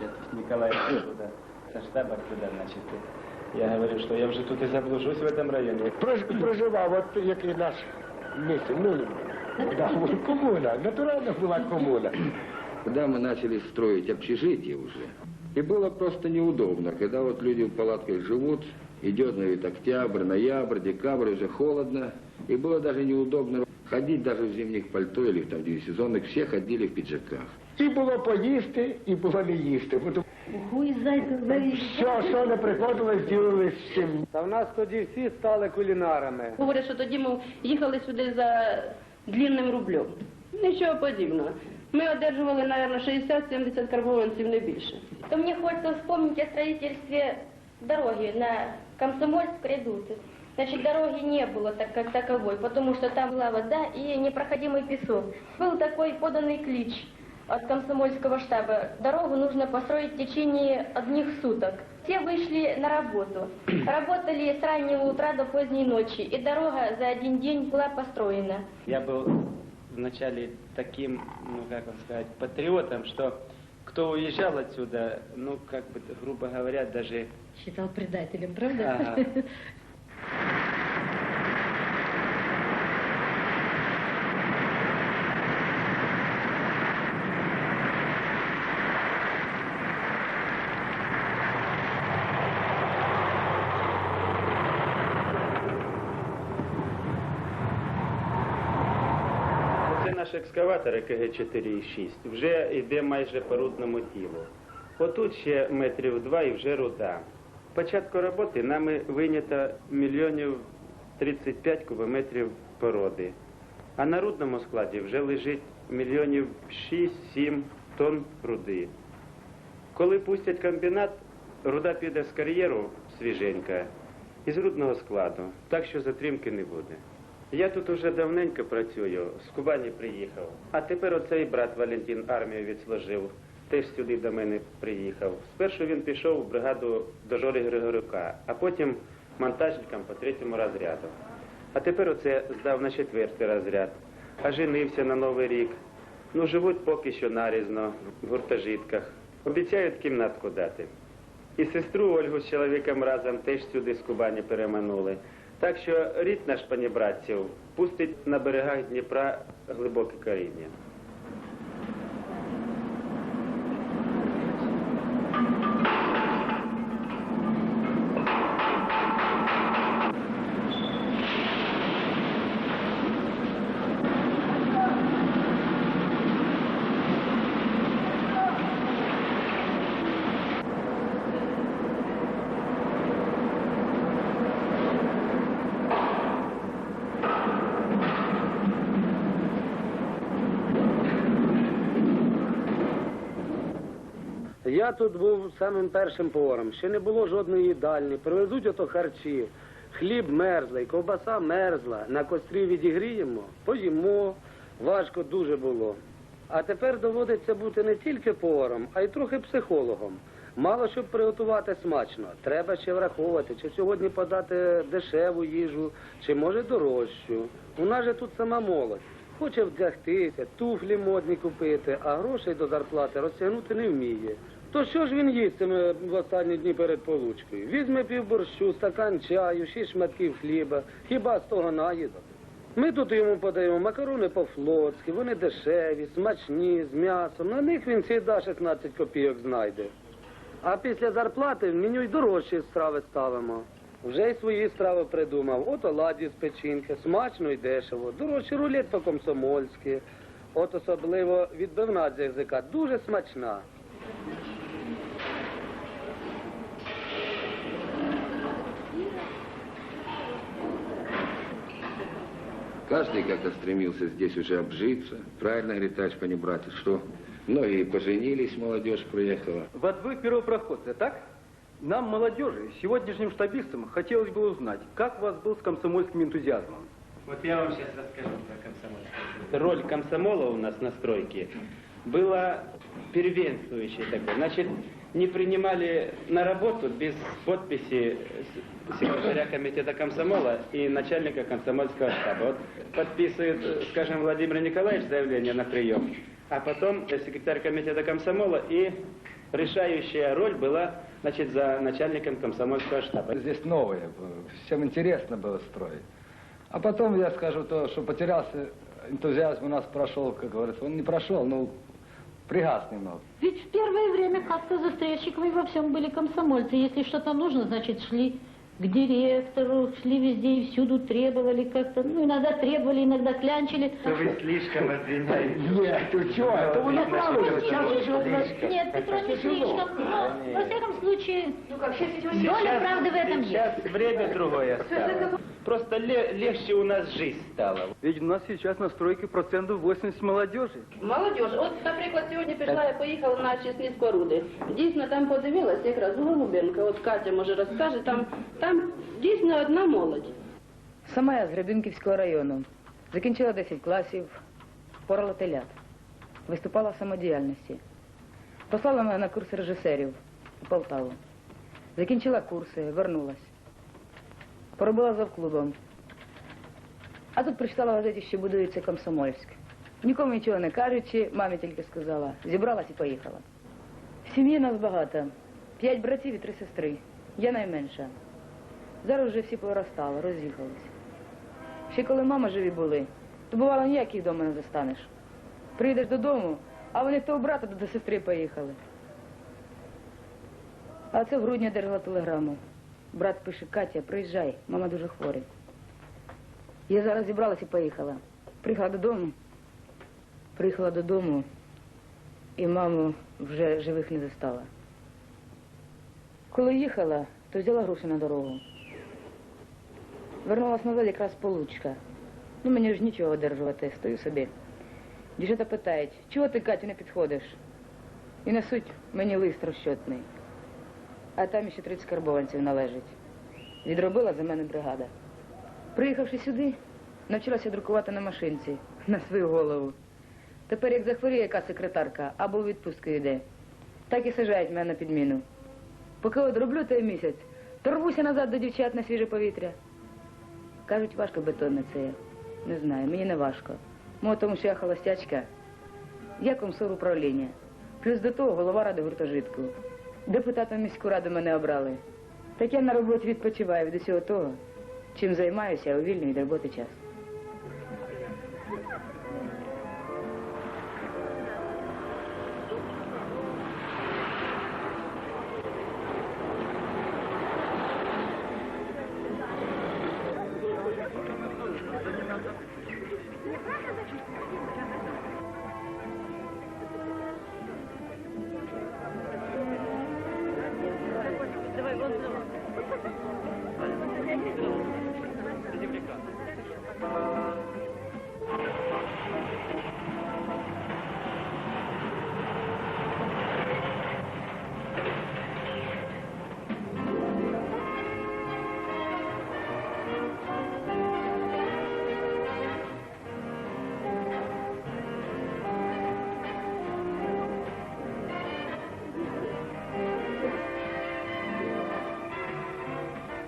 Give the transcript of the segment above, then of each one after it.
значит, Николай туда, со штаба туда, значит. Я говорю, что я уже тут и заблужусь в этом районе. Прож- Проживав, от як і наш місце, ну, да, от комуна, натурально була комуна. Когда мы начали строить общежитие уже, и было просто неудобно, когда вот люди в палатках живут, идет наверное, октябрь, ноябрь, декабрь, уже холодно, и было даже неудобно ходить даже в зимних пальто или там демисезонных, все ходили в пиджаках. І було поїсти, і було не їсти. Бо то Хуй зайка завіс. Все, що не приходилось, ділились всім. Та в нас тоді всі стали кулінарами. Говорять, що тоді ми їхали сюди за длинним рублем. Нічого подібного. Ми одержували, мабуть, 60-70 карбованців, не більше. то мне хочется вспомнить о строительстве дороги на Комсомольск Редут. Значит, дороги не было так, как таковой, потому что там была вода и непроходимый песок. Был такой поданный клич от комсомольского штаба. Дорогу нужно построить в течение одних суток. Все вышли на работу. Работали с раннего утра до поздней ночи, и дорога за один день была построена. Я был вначале таким, ну как вам сказать, патриотом, что кто уезжал отсюда, ну как бы, грубо говоря, даже Считал предателем, правда? Ага. наш екскаватор КГ-4,6. Вже йде майже по рудному тілу. Отут ще метрів два і вже руда. Початку роботи нами вийнято мільйонів 35 кубометрів породи. А на рудному складі вже лежить мільйонів 6-7 тонн руди. Коли пустять комбінат, руда піде з кар'єру свіженька із рудного складу, так що затримки не буде. Я тут уже давненько працюю, з Кубані приїхав. А тепер оцей брат Валентин армію відслужив, теж сюди до мене приїхав. Спершу він пішов в бригаду до Жори Григорюка, а потім монтажником по третьому розряду. А тепер оце здав на четвертий розряд, а женився на Новий рік. Ну, живуть поки що нарізно, в гуртожитках. Обіцяють кімнатку дати. І сестру Ольгу з чоловіком разом теж сюди з Кубані переманули. Так що рід наш панібратців пустить на берегах Дніпра глибоке коріння. Я тут був самим першим поваром. Ще не було жодної їдальні. Привезуть ото харчі. Хліб мерзлий, ковбаса мерзла. На кострі відігріємо, поїмо. Важко дуже було. А тепер доводиться бути не тільки поваром, а й трохи психологом. Мало щоб приготувати смачно. Треба ще враховувати, чи сьогодні подати дешеву їжу, чи може дорожчу. У нас же тут сама молодь. Хоче вдягтися, туфлі модні купити, а грошей до зарплати розтягнути не вміє. То що ж він їстиме в останні дні перед получкою? Візьме півборщу, стакан чаю, шість шматків хліба, хіба з того наїдок? Ми тут йому подаємо макарони по-флотськи, вони дешеві, смачні, з м'ясом. На них він всіда 16 копійок знайде. А після зарплати в меню й дорожчі страви ставимо. Вже й свої страви придумав. От оладі з печінки, смачно і дешево. Дорожчий рулет по-комсомольськи. От особливо відбивна з язика, дуже смачна. Каждый как-то стремился здесь уже обжиться. Правильно говорит товарищ Панибратец, что многие поженились, молодежь приехала. Вот вы первопроходцы, так? Нам, молодежи, сегодняшним штабистам, хотелось бы узнать, как у вас был с комсомольским энтузиазмом? Вот я вам сейчас расскажу про комсомольскую. Роль комсомола у нас на стройке была первенствующей такой. Значит, не принимали на работу без подписи секретаря комитета комсомола и начальника комсомольского штаба. Вот подписывает, скажем, Владимир Николаевич заявление на прием, а потом э, секретарь комитета комсомола и решающая роль была значит, за начальником комсомольского штаба. Здесь было, всем интересно было строить. А потом я скажу то, что потерялся энтузиазм у нас прошел, как говорится, он не прошел, но пригас немного. Ведь в первое время как-то застрельщиками во всем были комсомольцы. Если что-то нужно, значит, шли к директору, шли везде и всюду требовали как-то. Ну, иногда требовали, иногда клянчили. Вы слишком обвиняете. Нет, ты чего? Это вы направили. Сейчас еще одна... Нет, Петро не слишком. Но, во всяком случае, доля правды в этом есть. Сейчас время другое стало. Просто ле- легче у нас жизнь стала. Ведь у нас сейчас на стройке процентов 80 молодежи. Молодіж, от, наприклад, сьогодні пішла, я поїхала на Чесницьку руди. Дійсно, там подивилася якраз Голубенка, от Катя може розкаже, там, там дійсно одна молодь. Сама я з Гребінківського району. Закінчила 10 класів, порала телят. Виступала в самодіяльності. Послала мене на курси режисерів у Полтаву. Закінчила курси, вернулась. Поробила завклубом. А тут прочитала в газеті, що будується Комсомольськ. Нікому нічого не кажучи, мамі тільки сказала, зібралась і поїхала. В сім'ї нас багато. П'ять братів і три сестри. Я найменша. Зараз вже всі поростали, роз'їхалися. Ще коли мама живі були, то бувало ніяких вдома не застанеш. Приїдеш додому, а вони то у брата, то до сестри поїхали. А це в грудні одержала телеграму. Брат пише, Катя, приїжджай, мама дуже хворий. Я зараз зібралась і поїхала. Приїхала додому. Приїхала додому, і маму вже живих не застала. Коли їхала, то взяла гроші на дорогу. Вернулась назад якраз получка. Ну мені ж нічого одержувати, стою собі. Дівчата питають, чого ти, Катю, не підходиш? І несуть мені лист розчетний. А там ще 30 карбованців належить. Відробила за мене бригада. Приїхавши сюди, навчилася друкувати на машинці на свою голову. Тепер, як захворіє яка секретарка або у відпустку йде, так і сажають мене на підміну. Поки от роблю той місяць, то рвуся назад до дівчат на свіже повітря. Кажуть, важко бетонне це. є. Не знаю, мені не важко. Мо тому, що я холостячка. Я комсор управління. Плюс до того голова ради гуртожитку. Депутатом міську раду мене обрали. Так я на роботі відпочиваю від усього того, чим займаюся у вільний від роботи час.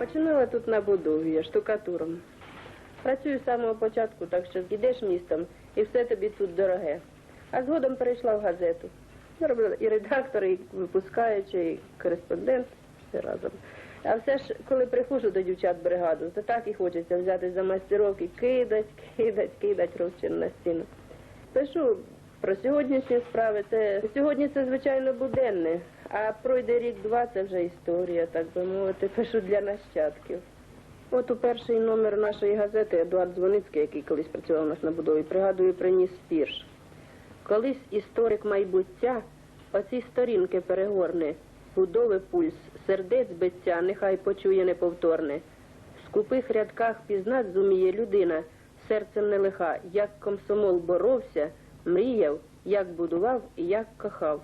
Починала тут на будові, я штукатуром. Працюю з самого початку, так що йдеш містом і все тобі тут дороге. А згодом перейшла в газету. Робила і редактор, і випускаючий, і кореспондент, все разом. А все ж, коли приходжу до дівчат бригаду, то так і хочеться взяти за мастерок і кидать, кидать, кидать розчин на стіну. Пишу про сьогоднішні справи. Це сьогодні це звичайно буденне, а пройде рік-два, це вже історія, так би мовити, пишу для нащадків. От у перший номер нашої газети Едуард Дзвоницький, який колись працював у нас на будові, пригадую, приніс вірш. Колись історик майбуття оці сторінки перегорне, будови пульс, сердець биття, нехай почує неповторне. В скупих рядках пізнать зуміє людина, серцем не лиха, як комсомол боровся, мріяв, як будував і як кохав.